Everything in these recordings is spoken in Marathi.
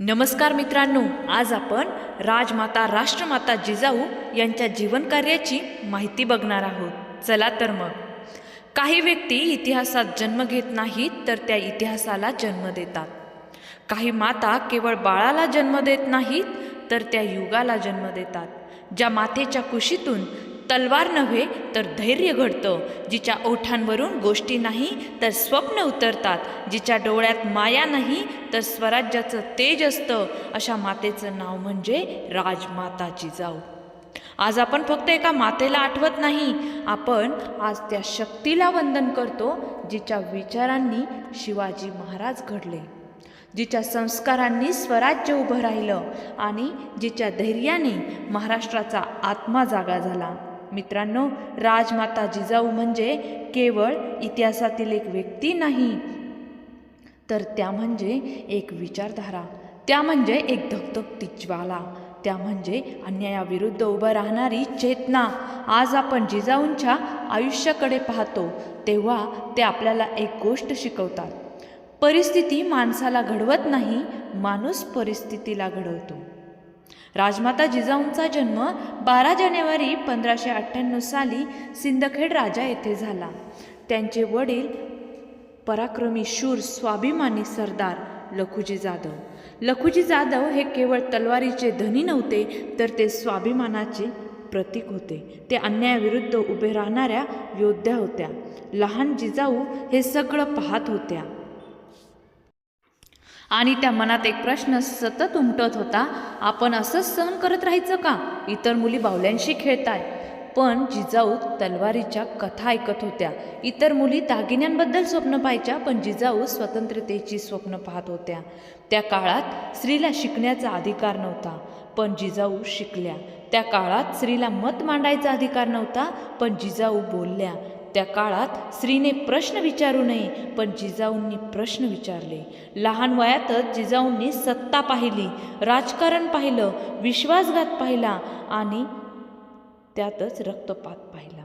नमस्कार मित्रांनो आज आपण राजमाता राष्ट्रमाता जिजाऊ यांच्या जीवनकार्याची माहिती बघणार आहोत. चला तर मग. काही व्यक्ती इतिहासात जन्म घेत नाहीत तर त्या इतिहासाला जन्म देतात. काही माता केवळ बाळाला जन्म देत नाहीत तर त्या युगाला जन्म देतात. ज्या मातेच्या कुशीतून तलवार नव्हे तर धैर्य घडतं. जिच्या ओठांवरून गोष्टी नाही तर स्वप्न उतरतात. जिच्या डोळ्यात माया नाही तर स्वराज्याचं तेज असतं. अशा मातेचं नाव म्हणजे राजमाता जिजाऊ आज आपण फक्त एका मातेला आठवत नाही. आपण आज त्या शक्तीला वंदन करतो जिच्या विचारांनी शिवाजी महाराज घडले. जिच्या संस्कारांनी स्वराज्य उभं राहिलं आणि जिच्या धैर्याने महाराष्ट्राचा आत्मा जागा झाला. मित्रांनो राजमाता जिजाऊ म्हणजे केवळ इतिहासातील एक व्यक्ती नाही तर त्या म्हणजे एक विचारधारा त्या म्हणजे एक धगधगती ज्वाला त्या म्हणजे अन्यायाविरुद्ध उभं राहणारी चेतना. आज आपण जिजाऊंच्या आयुष्याकडे पाहतो तेव्हा ते आपल्याला एक गोष्ट शिकवतात. परिस्थिती माणसाला घडवत नाही माणूस परिस्थितीला घडवतो. राजमाता जिजाऊंचा जन्म बारा जानेवारी पंधराशे अठ्ठ्याण्णव साली सिंदखेड राजा येथे झाला. त्यांचे वडील पराक्रमी शूर स्वाभिमानी सरदार लखुजी जाधव. लखुजी जाधव हे केवळ तलवारीचे धनी नव्हते तर ते स्वाभिमानाचे प्रतीक होते. ते अन्यायाविरुद्ध उभे राहणाऱ्या योद्ध्या होत्या. लहान जिजाऊ हे सगळं पाहत होत्या. आणि त्या मनात एक प्रश्न सतत उमटत होता आपण असंच सहन करत राहायचं का? इतर मुली बाहुल्यांशी खेळताय. पण जिजाऊ तलवारीच्या कथा ऐकत होत्या. इतर मुली दागिन्यांबद्दल स्वप्न पाहायच्या पण जिजाऊ स्वतंत्रतेची स्वप्न पाहत होत्या. त्या काळात स्त्रीला शिकण्याचा अधिकार नव्हता पण जिजाऊ शिकल्या. त्या काळात स्त्रीला मत मांडायचा अधिकार नव्हता पण जिजाऊ बोलल्या त्या काळात स्त्रीने प्रश्न विचारू नये पण जिजाऊंनी प्रश्न विचारले. लहान वयातच जिजाऊंनी सत्ता पाहिली राजकारण पाहिलं विश्वासघात पाहिला आणि त्यातच रक्तपात पाहिला.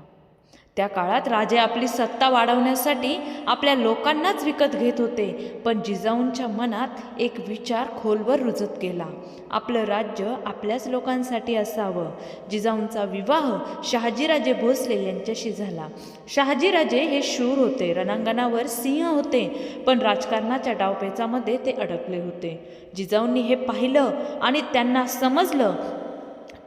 त्या काळात राजे आपली सत्ता वाढवण्यासाठी आपल्या लोकांनाच विकत घेत होते पण जिजाऊंच्या मनात एक विचार खोलवर रुजत गेला. आपलं राज्य आपल्याच लोकांसाठी असावं. जिजाऊंचा विवाह शहाजीराजे भोसले यांच्याशी झाला. शहाजीराजे हे शूर होते रणांगणावर सिंह होते पण राजकारणाच्या डावपेचामध्ये ते अडकले होते. जिजाऊंनी हे पाहिलं आणि त्यांना समजलं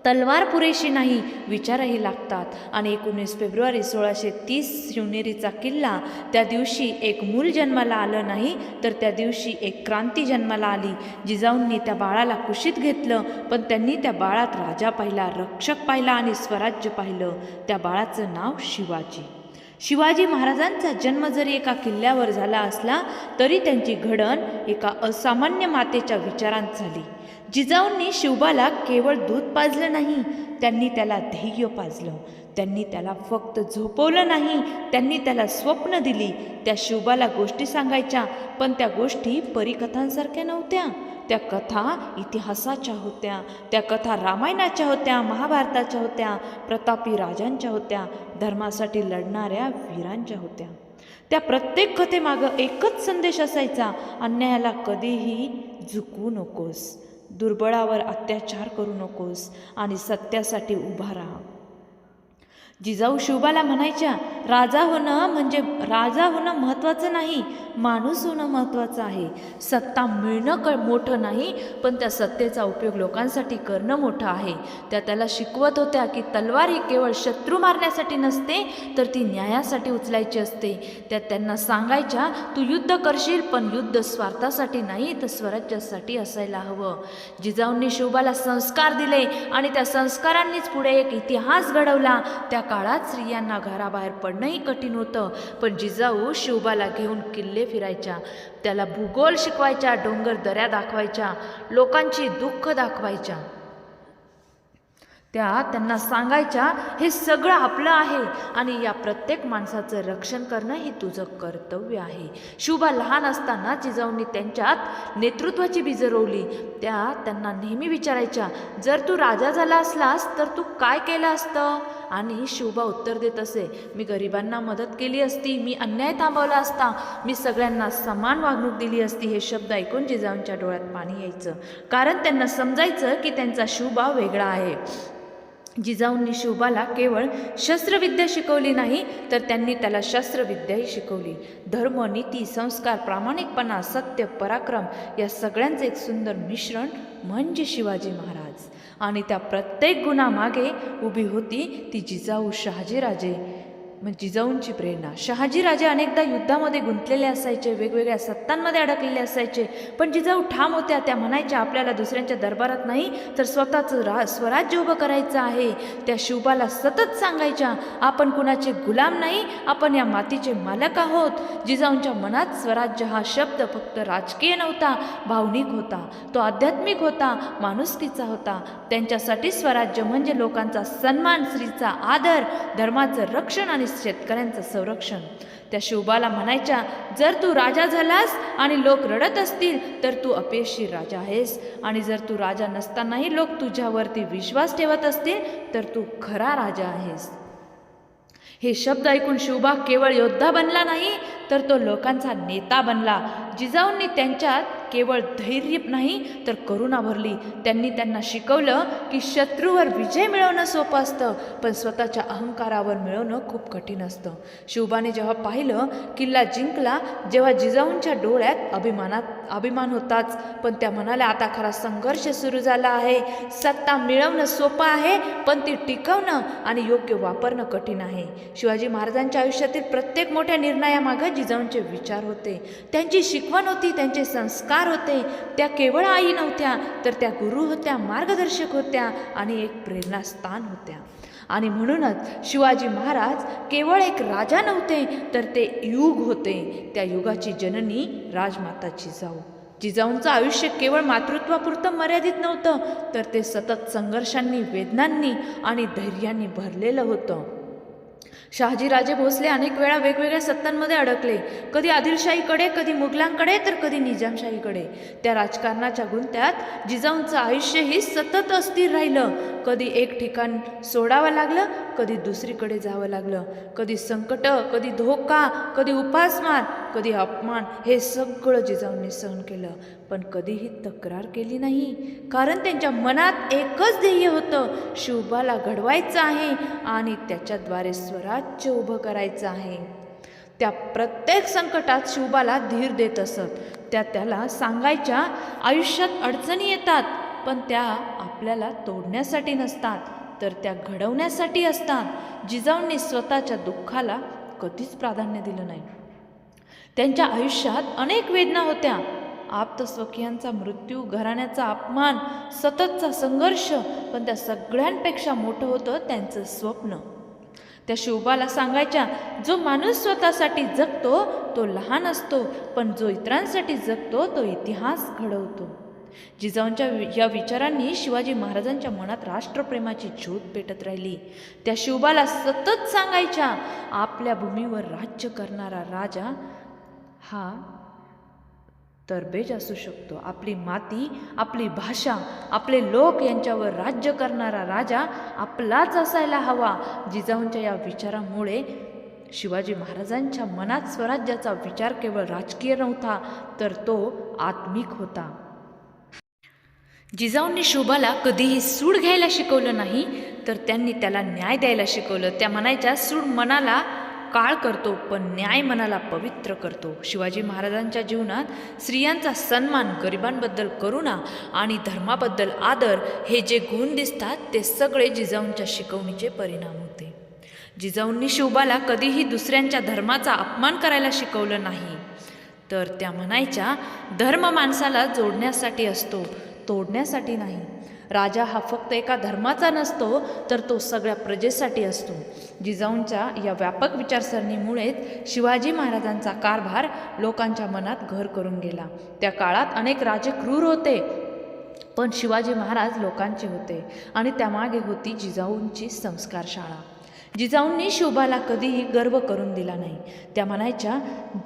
तलवार पुरेशी नाही विचारही लागतात. आणि एकोणीस फेब्रुवारी सोळाशे तीस शिवनेरीचा किल्ला त्या दिवशी एक मूल जन्माला आलं नाही तर त्या दिवशी एक क्रांती जन्माला आली. जिजाऊंनी त्या बाळाला कुशीत घेतलं पण त्यांनी त्या बाळात राजा पाहिला रक्षक पाहिला आणि स्वराज्य पाहिलं. त्या बाळाचं नाव शिवाजी. शिवाजी महाराजांचा जन्म जरी एका किल्ल्यावर झाला असला तरी त्यांची घडण एका असामान्य मातेच्या विचारांत झाली. जिजाऊंनी शिवबाला केवळ दूध पाजलं नाही त्यांनी त्याला ध्येय पाजलं. त्यांनी त्याला फक्त झोपवलं नाही त्यांनी त्याला स्वप्न दिली. त्या शिवबाला गोष्टी सांगायच्या पण त्या गोष्टी परिकथांसारख्या नव्हत्या. त्या कथा इतिहासाच्या होत्या त्या कथा रामायणाच्या होत्या महाभारताच्या होत्या प्रतापी राजांच्या होत्या धर्मासाठी लढणाऱ्या वीरांच्या होत्या. त्या प्रत्येक कथेमागं एकच संदेश असायचा अन्यायाला कधीही झुकू नकोस. दुर्बळावर अत्याचार करू नकोस आणि सत्यासाठी उभा राहा. जिजाऊ शिवबाला म्हणायच्या राजा होणं म्हणजे राजा होणं महत्त्वाचं नाही माणूस होणं महत्त्वाचं आहे. सत्ता मिळणं क मोठं नाही पण त्या सत्तेचा उपयोग लोकांसाठी करणं मोठं आहे. त्या त्याला शिकवत होत्या की तलवार ही केवळ शत्रू मारण्यासाठी नसते तर ती न्यायासाठी उचलायची असते. त्या त्यांना सांगायच्या तू युद्ध करशील पण युद्ध स्वार्थासाठी नाही तर स्वराज्यासाठी असायला हवं. जिजाऊंनी शिवबाला संस्कार दिले आणि त्या संस्कारांनीच पुढे एक इतिहास घडवला. त्या काळात स्त्रियांना घराबाहेर पडणंही कठीण होतं. पण जिजाऊ शिवबाला घेऊन किल्ले फिरायच्या. त्याला भूगोल शिकवायच्या डोंगर दऱ्या दाखवायच्या लोकांची दुःख दाखवायच्या. त्या त्यांना सांगायच्या हे सगळं आपलं आहे आणि या प्रत्येक माणसाचं रक्षण करणं हे तुझं कर्तव्य आहे. शुभा लहान असताना जिजाऊंनी त्यांच्यात नेतृत्वाची बीज रोवली. त्या त्यांना नेहमी विचारायच्या जर तू राजा झाला असलास तर तू काय केलं असतं? आणि शिवबा उत्तर देत असे. मी गरिबांना मदत केली असती मी अन्याय थांबवला असता मी सगळ्यांना समान वागणूक दिली असती हे शब्द ऐकून जिजाऊंच्या डोळ्यात पाणी यायचं. कारण त्यांना समजायचं की त्यांचा शिवबा वेगळा आहे. जिजाऊंनी शिवबाला केवळ शस्त्रविद्या शिकवली नाही तर त्यांनी त्याला शस्त्रविद्याही शिकवली. धर्म नीती संस्कार प्रामाणिकपणा सत्य पराक्रम या सगळ्यांचं एक सुंदर मिश्रण म्हणजे शिवाजी महाराज. आणि त्या प्रत्येक गुणामागे उभी होती ती जिजाऊ शहाजीराजे. मग जिजाऊंची प्रेरणा. शहाजीराजे अनेकदा युद्धामध्ये गुंतलेले असायचे वेगवेगळ्या सत्तांमध्ये अडकलेले असायचे. पण जिजाऊ ठाम होत्या त्या म्हणायच्या आपल्याला दुसऱ्यांच्या दरबारात नाही तर स्वतःचं रा स्वराज्य उभं करायचं आहे. त्या शिवबाला सतत सांगायच्या आपण कुणाचे गुलाम नाही आपण या मातीचे मालक आहोत. जिजाऊंच्या मनात स्वराज्य हा शब्द फक्त राजकीय नव्हता भावनिक होता. तो आध्यात्मिक होता माणुसकीचा होता. त्यांच्यासाठी स्वराज्य म्हणजे लोकांचा सन्मान स्त्रीचा आदर धर्माचं रक्षण आणि शेतकऱ्यांचं संरक्षण. त्या शिवबाला म्हणायच्या जर तू राजा झालास आणि लोक रडत असतील तर तू अपयशी राजा आहेस. आणि जर तू राजा नसतानाही लोक तुझ्यावरती विश्वास ठेवत असतील तर तू खरा राजा आहेस. हे शब्द ऐकून शिवबा केवळ योद्धा बनला नाही तर तो लोकांचा नेता बनला. जिजाऊंनी त्यांच्यात केवळ धैर्य नाही तर करुणा भरली. त्यांनी त्यांना शिकवलं की शत्रूवर विजय मिळवणं सोपं असतं पण स्वतःच्या अहंकारावर मिळवणं खूप कठीण असतं. शिवबाने जेव्हा पाहिलं किल्ला जिंकला जेव्हा जिजाऊंच्या डोळ्यात अभिमानात अभिमान होताच. पण त्या म्हणाल्या आता खरा संघर्ष सुरू झाला आहे. सत्ता मिळवणं सोपं आहे पण ती टिकवणं आणि योग्य वापरणं कठीण आहे. शिवाजी महाराजांच्या आयुष्यातील प्रत्येक मोठ्या निर्णयामागं जिजाऊंचे विचार होते. त्यांची शिकवण होती त्यांचे संस्कार होते. त्या केवळ आई नव्हत्या तर त्या गुरु होत्या मार्गदर्शक होत्या आणि एक प्रेरणास्थान होत्या. आणि म्हणूनच शिवाजी महाराज केवळ एक राजा नव्हते तर ते युग होते. त्या युगाची जननी राजमाता जिजाऊ जिजाऊंचं आयुष्य केवळ मातृत्वापुरतं मर्यादित नव्हतं तर ते सतत संघर्षांनी वेदनांनी आणि धैर्याने भरलेलं होतं. शहाजीराजे भोसले अनेक वेळा वेगवेगळ्या सत्तांमध्ये अडकले. कधी आदिलशाहीकडे कधी मुघलांकडे तर कधी निजामशाहीकडे. त्या राजकारणाच्या गुंत्यात जिजाऊंचं आयुष्यही सतत अस्थिर राहिलं. कधी एक ठिकाण सोडावं लागलं कधी दुसरीकडे जावं लागलं. कधी संकट कधी धोका कधी उपासमार कधी अपमान हे सगळं जिजाऊंनी सहन केलं. पण कधीही तक्रार केली नाही. कारण त्यांच्या मनात एकच ध्येय होतं शिवबाला घडवायचं आहे आणि त्याच्याद्वारे स्वराज्य उभं करायचं आहे. त्या प्रत्येक संकटात शिवबाला धीर देत असत. त्या त्याला सांगायच्या आयुष्यात अडचणी येतात पण त्या आपल्याला तोडण्यासाठी नसतात तर त्या घडवण्यासाठी असतात. जिजाऊंनी स्वतःच्या दुःखाला कधीच प्राधान्य दिलं नाही. त्यांच्या आयुष्यात अनेक वेदना होत्या. आप्तस्वकीयांचा मृत्यू घराण्याचा अपमान सततचा संघर्ष पण त्या सगळ्यांपेक्षा मोठं होतं त्यांचं स्वप्न. त्या शिवबाला सांगायच्या जो माणूस स्वतःसाठी जगतो तो लहान असतो पण जो इतरांसाठी जगतो तो इतिहास घडवतो. जिजाऊंच्या वि- या विचारांनी शिवाजी महाराजांच्या मनात राष्ट्रप्रेमाची ज्योत पेटत राहिली. त्या शिवबाला सतत सांगायच्या आपल्या भूमीवर राज्य करणारा राजा हा तरबेज असू शकतो. आपली माती आपली भाषा आपले लोक यांच्यावर राज्य करणारा राजा आपलाच असायला हवा. जिजाऊंच्या या विचारामुळे शिवाजी महाराजांच्या मनात स्वराज्याचा विचार केवळ राजकीय नव्हता तर तो आत्मिक होता. जिजाऊंनी शोभाला कधीही सूड घ्यायला शिकवलं नाही तर त्यांनी त्याला न्याय द्यायला शिकवलं. त्या म्हणायच्या सूड मनाला काळ करतो पण न्याय मनाला पवित्र करतो. शिवाजी महाराजांच्या जीवनात स्त्रियांचा सन्मान गरिबांबद्दल करुणा आणि धर्माबद्दल आदर हे जे गुण दिसतात ते सगळे जिजाऊंच्या शिकवणीचे परिणाम होते. जिजाऊंनी शिवबाला कधीही दुसऱ्यांच्या धर्माचा अपमान करायला शिकवलं नाही. तर त्या म्हणायच्या धर्म माणसाला जोडण्यासाठी असतो तोडण्यासाठी नाही. राजा हा फक्त एका धर्माचा नसतो तर तो सगळ्या प्रजेसाठी असतो. जिजाऊंच्या या व्यापक विचारसरणीमुळेच शिवाजी महाराजांचा कारभार लोकांच्या मनात घर करून गेला. त्या काळात अनेक राजे क्रूर होते पण शिवाजी महाराज लोकांचे होते आणि त्यामागे होती जिजाऊंची संस्कार शाळा जिजाऊंनी शोभाला कधीही गर्व करून दिला नाही. त्या म्हणायच्या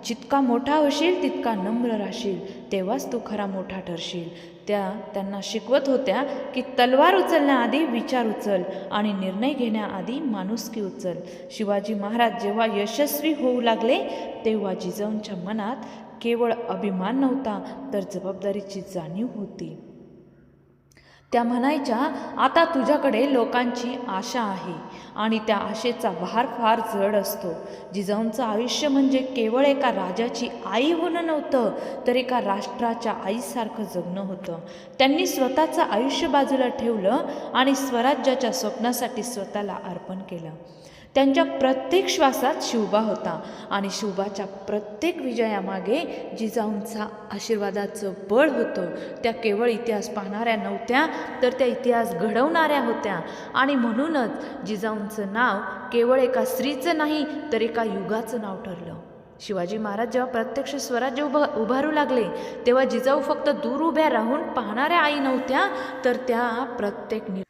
जितका मोठा होशील तितका नम्र राहशील तेव्हाच तू खरा मोठा ठरशील. त्या त्यांना शिकवत होत्या की तलवार उचलण्याआधी विचार उचल आणि निर्णय घेण्याआधी माणुसकी उचल. शिवाजी महाराज जेव्हा यशस्वी होऊ लागले तेव्हा जिजाऊंच्या मनात केवळ अभिमान नव्हता तर जबाबदारीची जाणीव होती. त्या म्हणायच्या आता तुझ्याकडे लोकांची आशा आहे आणि त्या आशेचा भार फार जड असतो. जिजाऊंचं आयुष्य म्हणजे केवळ एका राजाची आई होणं नव्हतं तर एका राष्ट्राच्या आईसारखं जगणं होतं. त्यांनी स्वतःचं आयुष्य बाजूला ठेवलं आणि स्वराज्याच्या स्वप्नासाठी स्वतःला अर्पण केलं. त्यांच्या प्रत्येक श्वासात शिवबा होता. आणि शिवबाच्या प्रत्येक विजयामागे जिजाऊंचा आशीर्वादाचं बळ होतं. त्या केवळ इतिहास पाहणाऱ्या नव्हत्या तर त्या इतिहास घडवणाऱ्या होत्या. आणि म्हणूनच जिजाऊंचं नाव केवळ एका स्त्रीचं नाही तर एका युगाचं नाव ठरलं. शिवाजी महाराज जेव्हा प्रत्यक्ष स्वराज्य उभा उभारू लागले तेव्हा जिजाऊ फक्त दूर उभ्या राहून पाहणाऱ्या आई नव्हत्या तर त्या प्रत्येक नि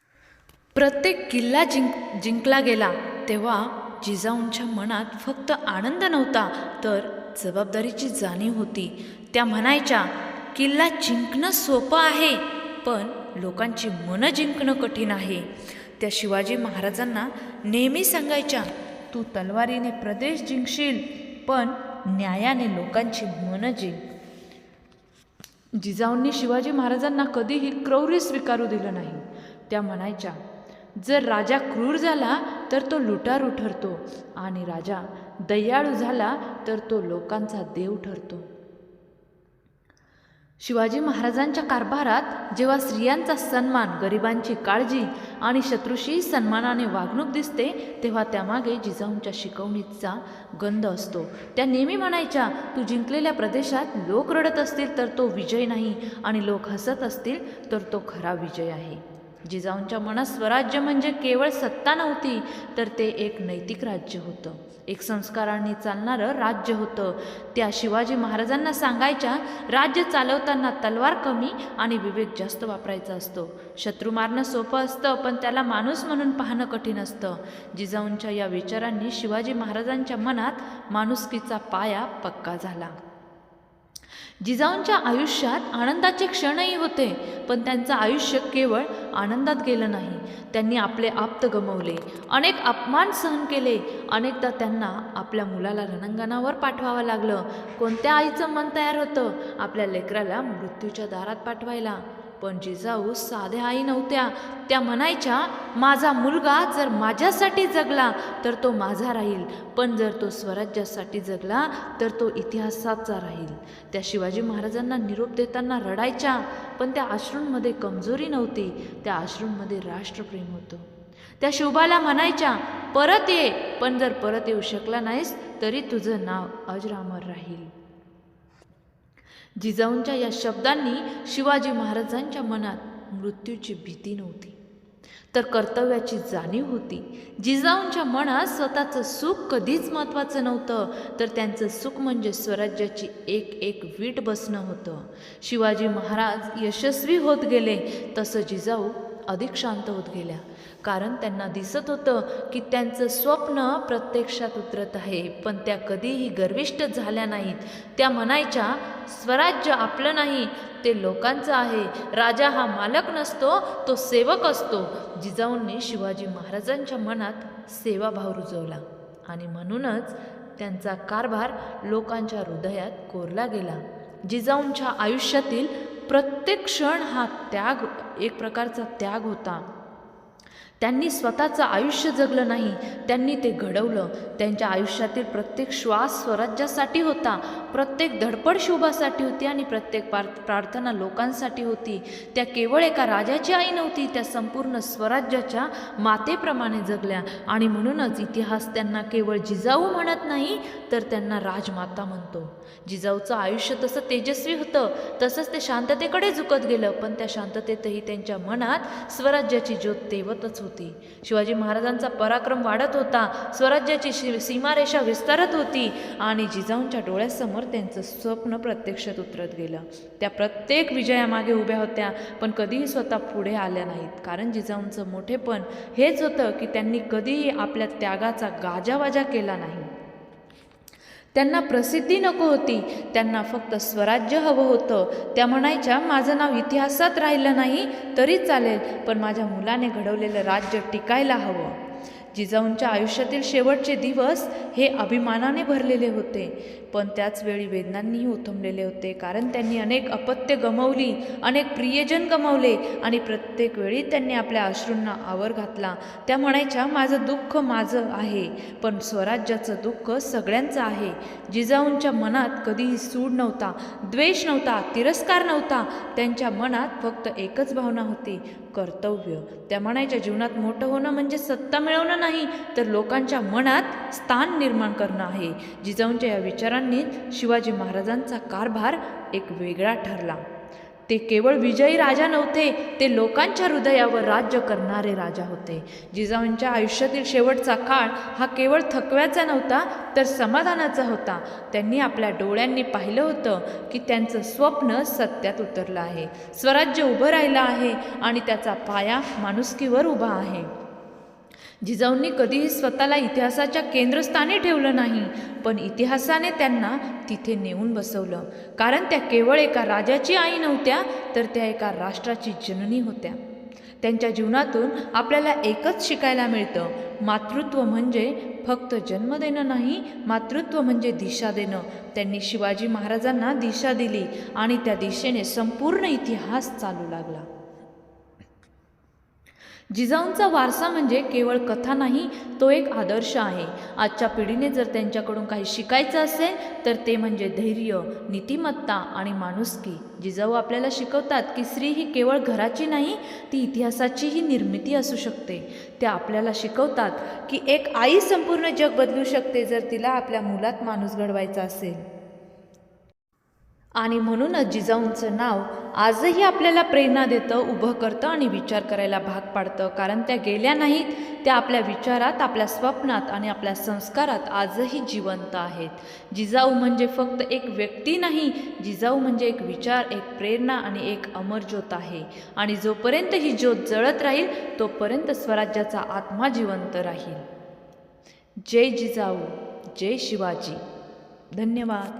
प्रत्येक किल्ला जिंक जिंकला गेला. तेव्हा जिजाऊंच्या मनात फक्त आनंद नव्हता तर जबाबदारीची जाणीव होती. त्या म्हणायच्या किल्ला जिंकणं सोपं आहे पण लोकांची मनं जिंकणं कठीण आहे. त्या शिवाजी महाराजांना नेहमी सांगायच्या तू तलवारीने प्रदेश जिंकशील पण न्यायाने लोकांची मनं जिंक. जिजाऊंनी शिवाजी महाराजांना कधीही क्रौर्य स्वीकारू दिलं नाही. त्या म्हणायच्या जर राजा क्रूर झाला तर तो लुटारू ठरतो आणि राजा दयाळू झाला तर तो लोकांचा देव ठरतो. शिवाजी महाराजांच्या कारभारात जेव्हा स्त्रियांचा सन्मान गरिबांची काळजी आणि शत्रूशी सन्मानाने वागणूक दिसते तेव्हा त्यामागे जिजाऊंच्या शिकवणीचा गंध असतो. त्या नेहमी म्हणायच्या तू जिंकलेल्या प्रदेशात लोक रडत असतील तर तो विजय नाही आणि लोक हसत असतील तर तो खरा विजय आहे. जिजाऊंच्या मनात स्वराज्य म्हणजे केवळ सत्ता नव्हती तर ते एक नैतिक राज्य होतं. एक संस्कारांनी चालणारं राज्य होतं. त्या शिवाजी महाराजांना सांगायच्या राज्य चालवताना तलवार कमी आणि विवेक जास्त वापरायचा असतो. शत्रू मारणं सोपं असतं पण त्याला माणूस म्हणून पाहणं कठीण असतं. जिजाऊंच्या या विचारांनी शिवाजी महाराजांच्या मनात माणुसकीचा पाया पक्का झाला. जिजाऊंच्या आयुष्यात आनंदाचे क्षणही होते पण त्यांचं आयुष्य केवळ आनंदात गेलं नाही. त्यांनी आपले आप्त गमवले अनेक अपमान सहन केले. अनेकदा त्यांना आपल्या मुलाला रणांगणावर पाठवावं लागलं. कोणत्या आईचं मन तयार होतं? आपल्या लेकराला मृत्यूच्या दारात पाठवायला. पण जिजाऊ साध्या आई नव्हत्या. त्या म्हणायच्या माझा मुलगा जर माझ्यासाठी जगला तर तो माझा राहील. पण जर तो स्वराज्यासाठी जगला तर तो इतिहासाचा राहील. त्या शिवाजी महाराजांना निरोप देताना रडायच्या पण त्या आश्रूंमध्ये कमजोरी नव्हती. त्या आश्रूंमध्ये राष्ट्रप्रेम होतं. त्या शोभाला म्हणायच्या परत ये पण जर परत येऊ शकला नाहीस तरी तुझं नाव अजरामर राहील. जिजाऊंच्या या शब्दांनी शिवाजी महाराजांच्या मनात मृत्यूची भीती नव्हती. तर कर्तव्याची जाणीव होती. जिजाऊंच्या मनात स्वतःचं सुख कधीच महत्त्वाचं नव्हतं. तर त्यांचं सुख म्हणजे स्वराज्याची एक एक वीट बसणं होतं. शिवाजी महाराज यशस्वी होत गेले. तसं जिजाऊ अधिक शांत होत गेल्या. कारण त्यांना दिसत होतं की त्यांचं स्वप्न प्रत्यक्षात उतरत आहे. पण त्या कधीही गर्विष्ट झाल्या नाहीत. त्या म्हणायच्या स्वराज्य आपलं नाही ते लोकांचं आहे. राजा हा मालक नसतो तो सेवक असतो. जिजाऊंनी शिवाजी महाराजांच्या मनात सेवाभाव रुजवला. आणि म्हणूनच त्यांचा कारभार लोकांच्या हृदयात कोरला गेला. जिजाऊंच्या आयुष्यातील प्रत्येक क्षण हा त्याग एक प्रकारचा त्याग होता. त्यांनी स्वतःचं आयुष्य जगलं नाही त्यांनी ते घडवलं. त्यांच्या आयुष्यातील प्रत्येक श्वास स्वराज्यासाठी होता प्रत्येक धडपड शोभासाठी होती आणि प्रत्येक पार प्रार्थना लोकांसाठी होती. त्या केवळ एका राजाची आई नव्हती त्या संपूर्ण स्वराज्याच्या मातेप्रमाणे जगल्या. आणि म्हणूनच इतिहास त्यांना केवळ जिजाऊ म्हणत नाही तर त्यांना राजमाता म्हणतो. जिजाऊचं आयुष्य तसं तेजस्वी होतं तसंच ते शांततेकडे झुकत गेलं पण त्या शांततेतही त्यांच्या मनात स्वराज्याची ज्योत तेवतच होती. होती. शिवाजी महाराजांचा पराक्रम वाढत होता. स्वराज्याची शि सीमारेषा विस्तारत होती. आणि जिजाऊंच्या डोळ्यासमोर त्यांचं स्वप्न प्रत्यक्षात उतरत गेलं. त्या प्रत्येक विजयामागे उभ्या होत्या पण कधीही स्वतः पुढे आल्या नाहीत. कारण जिजाऊंचं मोठेपण हेच होतं की त्यांनी कधीही आपल्या त्यागाचा गाजावाजा केला नाही. त्यांना प्रसिद्धी नको होती. त्यांना फक्त स्वराज्य हवं होतं. त्या म्हणायच्या माझं नाव इतिहासात राहिलं नाही तरी चालेल पण माझ्या मुलाने घडवलेलं राज्य टिकायला हवं. जिजाऊंच्या आयुष्यातील शेवटचे दिवस हे अभिमानाने भरलेले होते. पण त्याचवेळी वेदनांनीही उथंबलेले होते. कारण त्यांनी अनेक अपत्य गमवली अनेक प्रियजन गमावले आणि प्रत्येक वेळी त्यांनी आपल्या अश्रूंना आवर घातला. त्या म्हणायच्या माझं दुःख माझं आहे पण स्वराज्याचं दुःख सगळ्यांचं आहे. जिजाऊंच्या मनात कधीही सूड नव्हता द्वेष नव्हता तिरस्कार नव्हता. त्यांच्या मनात फक्त एकच भावना होती कर्तव्य. त्या म्हणायच्या जीवनात मोठं होणं म्हणजे सत्ता मिळवणं नाही तर लोकांच्या मनात स्थान निर्माण करणं आहे. जिजाऊंच्या या विचारांनी शिवाजी महाराजांचा कारभार एक वेगळा ठरला. ते केवळ विजयी राजा नव्हते ते लोकांच्या हृदयावर राज्य करणारे राजा होते. जिजाऊंच्या आयुष्यातील शेवटचा काळ हा केवळ थकव्याचा नव्हता तर समाधानाचा होता. त्यांनी आपल्या डोळ्यांनी पाहिलं होतं की त्यांचं स्वप्न सत्यात उतरलं आहे. स्वराज्य उभं राहिलं आहे आणि त्याचा पाया माणुसकीवर उभा आहे. जिजाऊंनी कधीही स्वतःला इतिहासाच्या केंद्रस्थानी ठेवलं नाही पण इतिहासाने त्यांना तिथे नेऊन बसवलं. कारण त्या केवळ एका राजाची आई नव्हत्या तर त्या एका राष्ट्राची जननी होत्या. त्यांच्या जीवनातून आपल्याला एकच शिकायला मिळतं. मातृत्व म्हणजे फक्त जन्म देणं नाही मातृत्व म्हणजे दिशा देणं. त्यांनी शिवाजी महाराजांना दिशा दिली आणि त्या दिशेने संपूर्ण इतिहास चालू लागला. जिजाऊंचा वारसा म्हणजे केवळ कथा नाही तो एक आदर्श आहे. आजच्या पिढीने जर त्यांच्याकडून काही शिकायचं असेल तर ते म्हणजे धैर्य नीतिमत्ता आणि माणुसकी. जिजाऊ आपल्याला शिकवतात की स्त्री ही केवळ घराची नाही ती इतिहासाचीही निर्मिती असू शकते. त्या आपल्याला शिकवतात की एक आई संपूर्ण जग बदलू शकते जर तिला आपल्या मुलात माणूस घडवायचा असेल. आणि म्हणूनच जिजाऊंचं नाव आजही आपल्याला प्रेरणा देतं उभं करतं आणि विचार करायला भाग पाडतं. कारण त्या गेल्या नाहीत त्या आपल्या विचारात आपल्या स्वप्नात आणि आपल्या संस्कारात आजही जिवंत आहेत. जिजाऊ म्हणजे फक्त एक व्यक्ती नाही जिजाऊ म्हणजे एक विचार एक प्रेरणा आणि एक अमर ज्योत आहे. आणि जोपर्यंत ही ज्योत जळत राहील तोपर्यंत स्वराज्याचा आत्मा जिवंत राहील. जय जिजाऊ जय शिवाजी. धन्यवाद.